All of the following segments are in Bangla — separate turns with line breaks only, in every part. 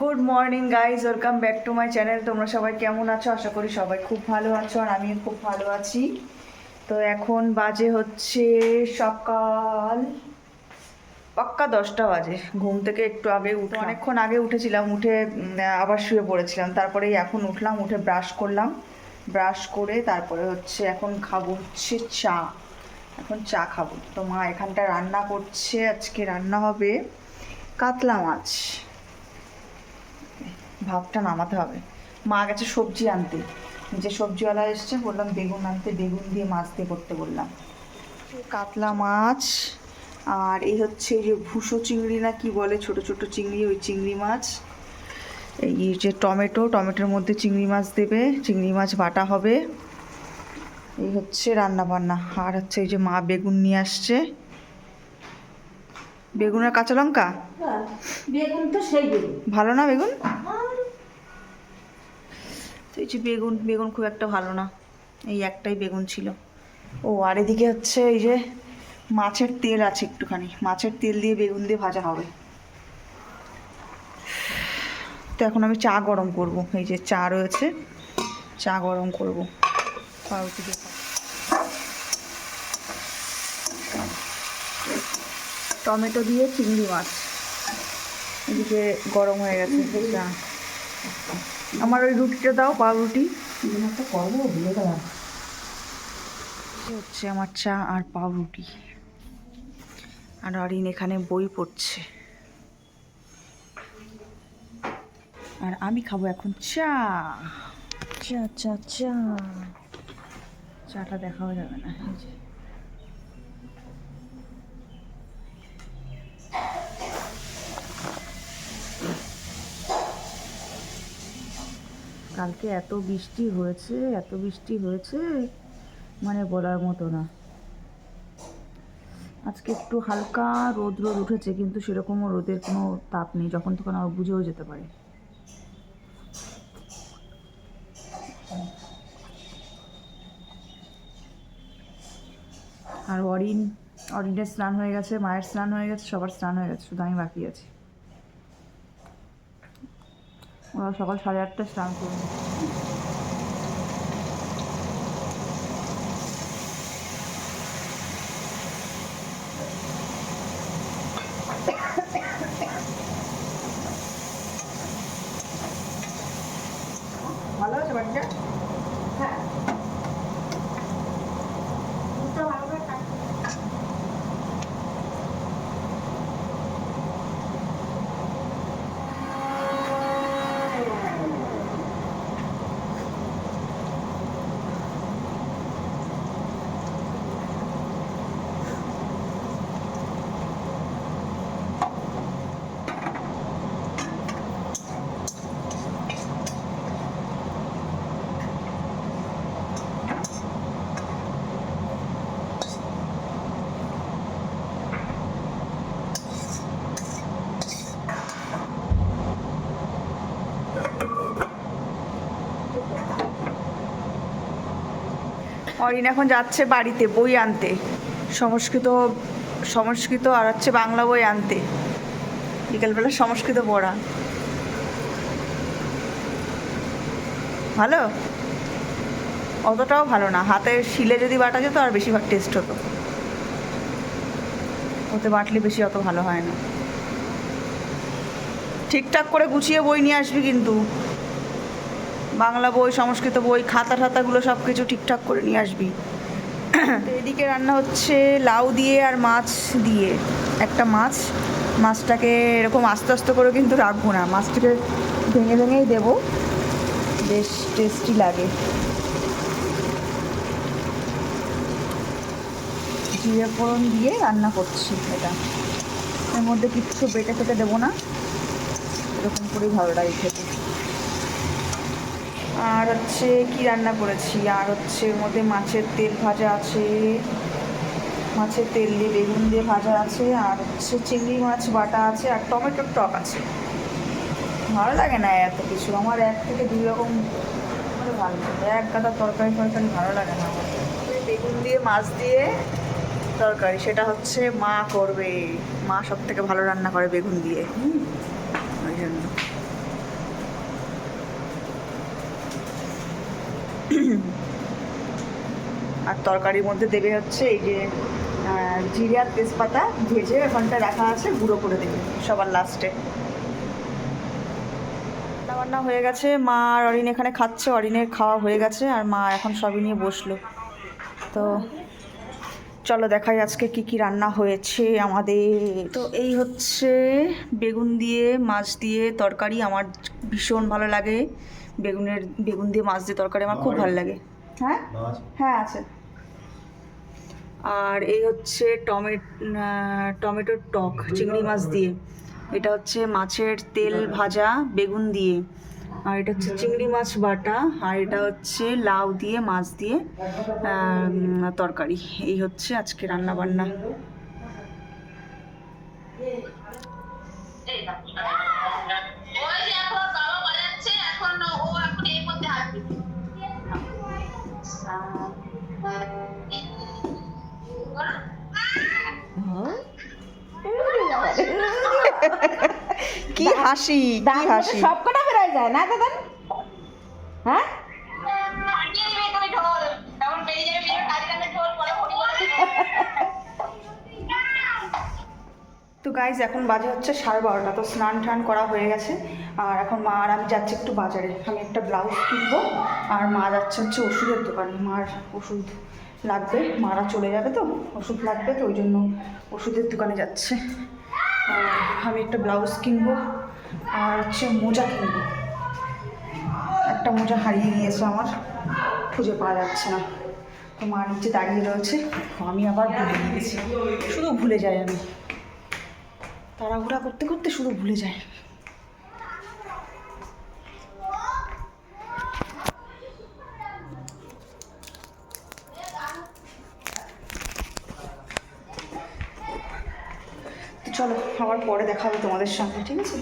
Good morning guys welcome back to my channel তোমরা সবাই কেমন আছো? আশা করি সবাই খুব ভালো আছো আর আমি খুব ভালো আছি। তো এখন বাজে হচ্ছে সকাল পাক্কা দশটা বাজে। ঘুম থেকে একটু আগে উঠে অনেকক্ষণ আগে উঠেছিলাম, উঠে আবার শুয়ে পড়েছিলাম। তারপরে এখন উঠলাম, উঠে ব্রাশ করলাম। ব্রাশ করে তারপরে হচ্ছে এখন খাব হচ্ছে চা। এখন চা খাব। তো মা এখানটা রান্না করছে, আজকে রান্না হবে কাতলা মাছ। ভাবটা নামাতে হবে। মা গেছে সবজি আনতে। যে সবজিওয়ালা এসছে বললাম বেগুন আনতে বেগুন দিয়ে মাছ দিয়ে করতে বললাম। কাতলা মাছ আর এই হচ্ছে যে ভুসো চিংড়ি না কি বলে ছোট ছোট চিংড়ি ওই চিংড়ি মাছ। এই যে টমেটো টমেটোর মধ্যে চিংড়ি মাছ দেবে চিংড়ি মাছ বাটা হবে। এই হচ্ছে রান্না বান্না। আর হচ্ছে এই যে মা বেগুন নিয়ে আসছে। বেগুন আর কাঁচা লঙ্কা?
হ্যাঁ, বেগুন তো সেই
ভালো না বেগুন? তো এই যে বেগুন বেগুন খুব একটা ভালো না। এই একটাই বেগুন ছিল। ও, আর এদিকে হচ্ছে এই যে মাছের তেল আছে একটুখানি। মাছের তেল দিয়ে বেগুন দিয়ে ভাজা হবে। তো এখন আমি চা গরম করব। এই যে চা রয়েছে, চা গরম করব। পাউরুটি দিয়ে টমেটো দিয়ে চিংড়ি মাছ। এদিকে গরম হয়ে গেছে। চা। আমার ওই রুটিটা দাও পাউরুটি।
করব ভুলে গেলাম
হচ্ছে আমার চা আর পাউরুটি। আর অরিন এখানে বই পড়ছে। আর আমি খাব এখন চা। চা চা চা। চাটা দেখাও যাবে না কালকে এত বৃষ্টি হয়েছে, এত বৃষ্টি হয়েছে মানে বলার মতো না। আজকে একটু হালকা রোদ রোদ উঠেছে, কিন্তু সেরকমও রোদের কোনো তাপ নেই, যখন তখন আবার বুঝেও যেতে পারে। আর অরিন, অরিনের স্নান হয়ে গেছে, মায়ের স্নান হয়ে গেছে, সবার স্নান হয়ে গেছে, শুধু আমি বাকি আছি। ওরা সকাল সাড়ে আটটায় স্নান করবে অরিন এখন যাচ্ছে বাড়িতে বই আনতে। সংস্কৃত সংস্কৃত আর হচ্ছে বাংলা বই আনতে। বিকেলবেলা সংস্কৃত পড়া। ভালো? অতটাও ভালো না। হাতে শিলে যদি বাটা যেত আর বেশিরভাগ টেস্ট হতো। ওতে বাটলে বেশি অত ভালো হয় না। ঠিকঠাক করে গুছিয়ে বই নিয়ে আসবি কিন্তু। বাংলা বই, সংস্কৃত বই, খাতা টাতাগুলো সব কিছু ঠিকঠাক করে নিয়ে আসবি। এদিকে রান্না হচ্ছে লাউ দিয়ে আর মাছ দিয়ে। একটা মাছ, মাছটাকে এরকম আস্তে আস্তে করে কিন্তু রাখব না। মাছটাকে ভেঙে ভেঙেই দেবো। বেশ টেস্টি লাগে। জিরে ফোড়ন দিয়ে রান্না করছি এটা। এর মধ্যে কিচ্ছু বেটে ফেটে দেবো না। এরকম করেই ভালো লাগে আর হচ্ছে কি রান্না করেছি? আর হচ্ছে এর মধ্যে মাছের তেল ভাজা আছে। মাছের তেল দিয়ে বেগুন দিয়ে ভাজা আছে। আর হচ্ছে চিংড়ি মাছ, বাটা আছে, আর টমেটোর টক আছে। ভালো লাগে না এত কিছু? আমার এক থেকে দুই রকম করে ভালো লাগে। এক গাদা তরকারি ফরকারি ভালো লাগে না আমার। বেগুন দিয়ে, মাছ দিয়ে তরকারি। সেটা হচ্ছে মা করবে। মা সব থেকে ভালো রান্না করে বেগুন দিয়ে। ওই জন্য আর তরকারির মধ্যে দেবে হচ্ছে এই যে আহ, জিরে আর তেজপাতা ভেজে ওখানটা রাখা আছে গুঁড়ো করে দেবে সবার লাস্টে রান্না হয়ে গেছে। মা আর অরিন এখানে খাচ্ছে অরিনের খাওয়া হয়ে গেছে আর মা এখন সবই নিয়ে বসল। তো চলো দেখাই আজকে কি কি রান্না হয়েছে আমাদের। তো এই হচ্ছে বেগুন দিয়ে মাছ দিয়ে তরকারি আমার ভীষণ ভালো লাগে। বেগুনের বেগুন দিয়ে মাছ দিয়ে তরকারি আমার খুব ভালো লাগে। হ্যাঁ? হ্যাঁ আছে। আর এই হচ্ছে টমেট টমেটোর টক চিংড়ি মাছ দিয়ে। এটা হচ্ছে মাছের তেল ভাজা বেগুন দিয়ে। আর এটা হচ্ছে চিংড়ি মাছ বাটা আর এটা হচ্ছে লাউ দিয়ে মাছ দিয়ে তরকারি। এই হচ্ছে আজকে রান্না বান্না কি হাসি কি হাসি?
সব কটা যায় না দাদা? হ্যাঁ
হাঁটিয়ে দিবে তুমি ঢোল তখন বেরিয়ে যাবে বেরিয়ে কাজে কাজে ঢোল পরে ফোন করে
তো গাইজ এখন বাজে হচ্ছে সাড়ে বারোটা, তো স্নান টান করা হয়ে গেছে। আর এখন মা আর আমি যাচ্ছি একটু বাজারে। আমি একটা ব্লাউজ কিনবো, আর মা যাচ্ছে হচ্ছে ওষুধের দোকানে। মার ওষুধ লাগবে, মারা চলে যাবে তো, ওষুধ লাগবে, তো ওই জন্য ওষুধের দোকানে যাচ্ছে। আমি একটা ব্লাউজ কিনবো, আর হচ্ছে মোজা কিনবো। একটা মোজা হারিয়ে গিয়েছে আমার, খুঁজে পাওয়া যাচ্ছে না। তো মা নিচে দাঁড়িয়ে রয়েছে আমি আবার ভুলে গিয়েছি। শুধু ভুলে যাই আমি। তাড়াহুড়া করতে করতে শুধু ভুলে যায়। চলো আবার পরে দেখা হবে তোমাদের সঙ্গে, ঠিক আছে?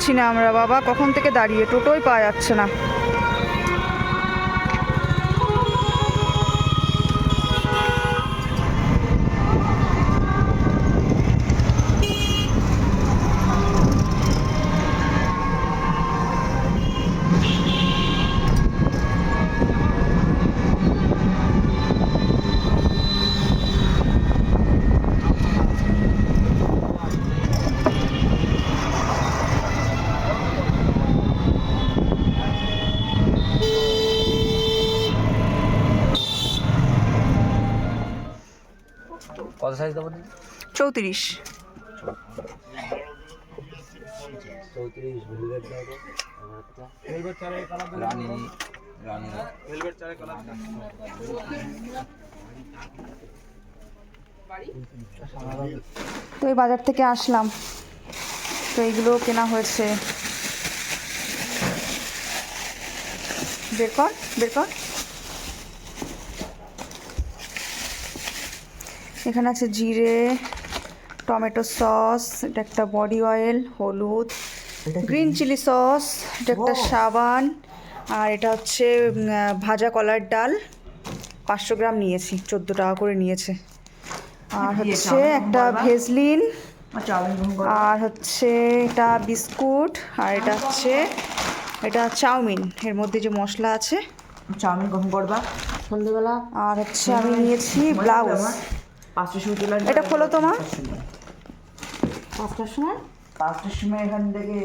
পাচ্ছি না আমরা বাবা। কখন থেকে দাঁড়িয়ে? টোটোই পাওয়া যাচ্ছে না।
দেবো
চৌত্রিশ।
তো
এই বাজার থেকে আসলাম। তো এইগুলো কেনা হয়েছে। বের কর বের কর। এখানে আছে জিরে টমেটো সস এটা একটা বডি অয়েল হলুদ গ্রিন চিলি সস এটা একটা সাবান আর এটা হচ্ছে ভাজা কলার ডাল। পাঁচশো গ্রাম নিয়েছি চোদ্দ টাকা করে নিয়েছে। আর হচ্ছে একটা ভেজলিন। আর হচ্ছে এটা বিস্কুট আর এটা হচ্ছে এটা চাউমিন। এর মধ্যে যে মশলা আছে।
চাউমিন কখন করবা। সন্ধ্যেবেলা
আর হচ্ছে আমি নিয়েছি ব্লাউজ।
পাঁচটার সময় চলে
এটা খোলো তোমার।
পাঁচটার সময়। পাঁচটার সময়? এখান থেকে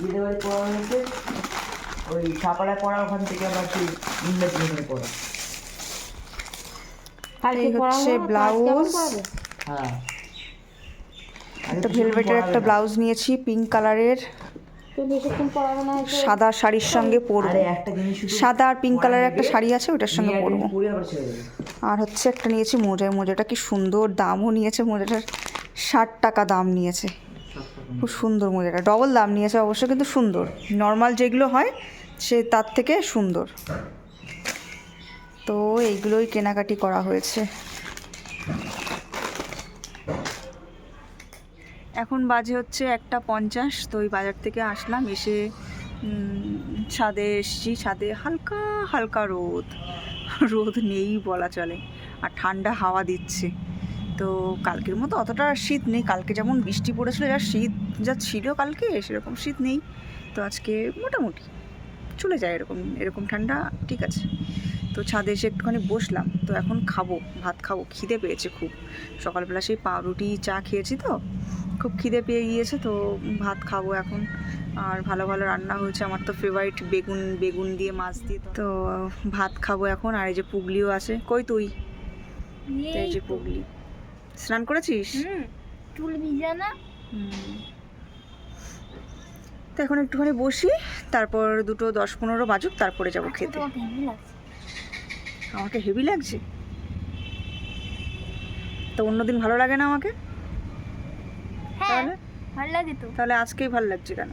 বিদে বাড়ি পড়া হয়েছে। ওই সাপাড়ায় পড়া ওখান থেকে আবার সেই ইংরেজি পড়া।
এই হচ্ছে ব্লাউজ।
হ্যাঁ।
একটা ভেলভেটের একটা ব্লাউজ নিয়েছি পিঙ্ক কালারের। সাদা শাড়ির সঙ্গে পরবো।
একটা
সাদা আর পিঙ্ক কালারের একটা শাড়ি আছে ওটার সঙ্গে পরবো। আর হচ্ছে একটা নিয়েছি মোজা মোজাটা কি সুন্দর দামও নিয়েছে মোজাটার ষাট টাকা দাম নিয়েছে। খুব সুন্দর মোজাটা ডবল দাম নিয়েছে অবশ্য কিন্তু সুন্দর। নর্মাল যেগুলো হয় সে তার থেকে সুন্দর। তো এইগুলোই কেনাকাটি করা হয়েছে। এখন বাজে হচ্ছে একটা পঞ্চাশ, তো ওই বাজার থেকে আসলাম, এসে ছাদে এসছি, ছাদে হালকা হালকা রোদ। রোদ নেই বলা চলে, আর ঠান্ডা হাওয়া দিচ্ছে। তো কালকের মতো অতটা শীত নেই, কালকে যেমন বৃষ্টি পড়েছিল, যা শীত যা ছিল কালকে, সেরকম শীত নেই। তো আজকে মোটামুটি চলে যায় এরকম এরকম ঠান্ডা, ঠিক আছে। তো ছাদে এসে একটুখানি বসলাম, তো এখন খাব, ভাত খাব, খিদে পেয়েছে খুব। সকালবেলা সেই পাউরুটি, চা খেয়েছি তো খুব খিদে পেয়ে গিয়েছে তো ভাত খাব এখন। আর ভালো ভালো রান্না হয়েছে আমার তো ফেভারিট বেগুন বেগুন দিয়ে মাছ দিয়ে। তো ভাত খাব এখন আর এই যে পুগলিও আছে। কই তুই? এই যে পুগলি। স্নান করেছিস?
চুল ভিজা না?
তো এখন একটুখানি বসি তারপর দুটো দশ পনেরো বাজুক তারপরে যাব খেতে।
হেভি লাগছে।
আমাকে হেভি লাগছে? তো অন্যদিন ভালো লাগে না আমাকে?
হ্যাঁ
তাহলে?
ভালো লাগে তো।
তাহলে আজকেই ভালো লাগছে কেন?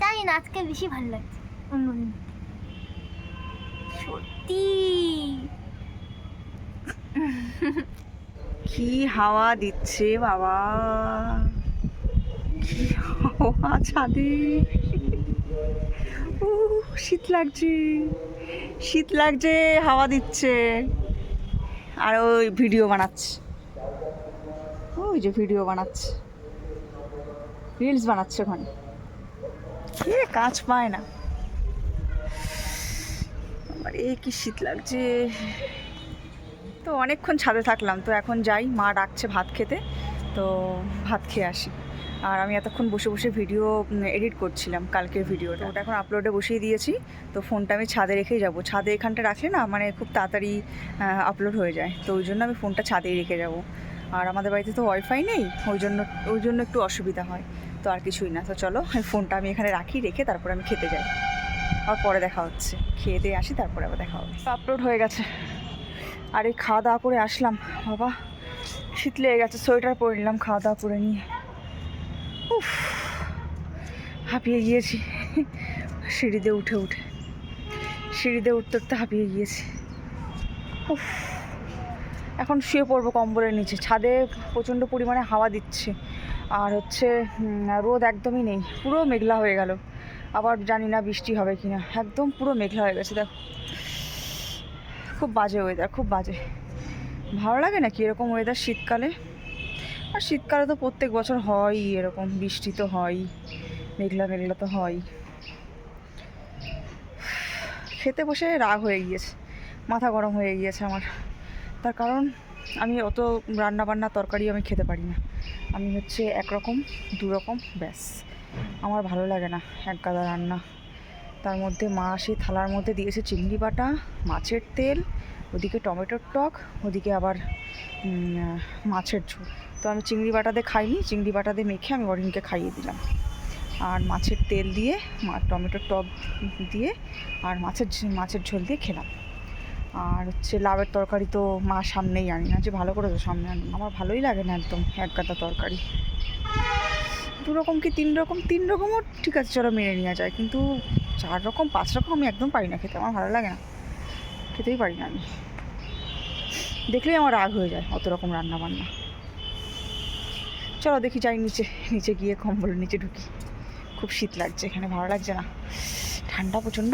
জানি না আজকে বেশি ভালো লাগছে। অন্যদিন সত্যি।
কি হাওয়া দিচ্ছে বাবা। কি হাওয়া ছাদে। ও শীত লাগছে। শীত লাগছে হাওয়া দিচ্ছে। আর ওই ভিডিও বানাচ্ছে। ওই যে ভিডিও বানাচ্ছে। রিলস বানাচ্ছে ওখানে। এ কাজ পায় না। আরে কি শীত লাগছে। তো অনেকক্ষণ ছাদে থাকলাম, তো এখন যাই, মা ডাকছে ভাত খেতে, তো ভাত খেয়ে আসি। আর আমি এতক্ষণ বসে বসে ভিডিও এডিট করছিলাম কালকের ভিডিওটা। ওটা এখন আপলোডে বসিয়ে দিয়েছি, তো ফোনটা আমি ছাদে রেখেই যাব। ছাদে এখানটা রাখলে না মানে খুব তাড়াতাড়ি আপলোড হয়ে যায়। তো ওই জন্য আমি ফোনটা ছাদেই রেখে যাব। আর আমাদের বাড়িতে তো ওয়াইফাই নেই, ওই জন্য ওই জন্য একটু অসুবিধা হয়। তো আর কিছুই না। তো চলো ফোনটা আমি এখানে রাখি, রেখে তারপরে আমি খেতে যাই। আর পরে দেখা হচ্ছে। খেয়ে দিয়ে আসি, তারপরে আবার দেখা হবে। আপলোড হয়ে গেছে। আর এই খাওয়া দাওয়া করে আসলাম। বাবা, শীত লেগে গেছে, সোয়েটার পরে নিলাম খাওয়া দাওয়া করে নিয়ে। উফ, হাঁপিয়ে গিয়েছি। সিঁড়িতে উঠে উঠে। সিঁড়িতে উঠতে উঠতে হাঁপিয়ে গিয়েছি। উফ, এখন শুয়ে পড়ব কম্বলের নিচে। ছাদে প্রচণ্ড পরিমাণে হাওয়া দিচ্ছে। আর হচ্ছে রোদ একদমই নেই, পুরো মেঘলা হয়ে গেল। আবার জানি না বৃষ্টি হবে কি না একদম পুরো মেঘলা হয়ে গেছে, দেখো। খুব বাজে ওয়েদার খুব বাজে। ভালো লাগে নাকি এরকম ওয়েদার শীতকালে? আর শীতকালে তো প্রত্যেক বছর হয়ই এরকম, বৃষ্টি তো হয়ই, মেঘলা মেঘলা তো হয় খেতে বসে রাগ হয়ে গিয়েছে, মাথা গরম হয়ে গিয়েছে আমার। তার কারণ, আমি অত রান্না বান্না তরকারি আমি খেতে পারি না। আমি হচ্ছে একরকম, দুরকম, ব্যাস। আমার ভালো লাগে না এক গাদা রান্না। তার মধ্যে মা সেই থালার মধ্যে দিয়েছে চিংড়ি বাটা, মাছের তেল, ওদিকে টমেটোর টক, ওদিকে আবার মাছের ঝোল। তো আমি চিংড়ি বাটাতে খাইনি, চিংড়ি বাটা দিয়ে মেখে আমি অরিনকে খাইয়ে দিলাম। আর মাছের তেল দিয়ে টমেটোর টক দিয়ে, আর মাছের মাছের ঝোল দিয়ে খেলাম। আর হচ্ছে লাউয়ের তরকারি তো মা সামনেই আনি না যে ভালো করে তো সামনে আনি। আমার ভালোই লাগে না একদম এক গাদা তরকারি। দু রকম কি তিন রকম? তিন রকমও ঠিক আছে, চলো মেনে নেওয়া যায়। কিন্তু চার রকম, পাঁচ রকম আমি একদম পারি না খেতে, আমার ভালো লাগে না। খেতেই পারি না আমি। দেখলেই আমার রাগ হয়ে যায়, অত রকম রান্না বান্না চলো দেখি যাই নিচে নিচে গিয়ে কম্বলের নিচে ঢুকি। খুব শীত লাগছে, এখানে ভালো লাগছে না। ঠান্ডা প্রচণ্ড।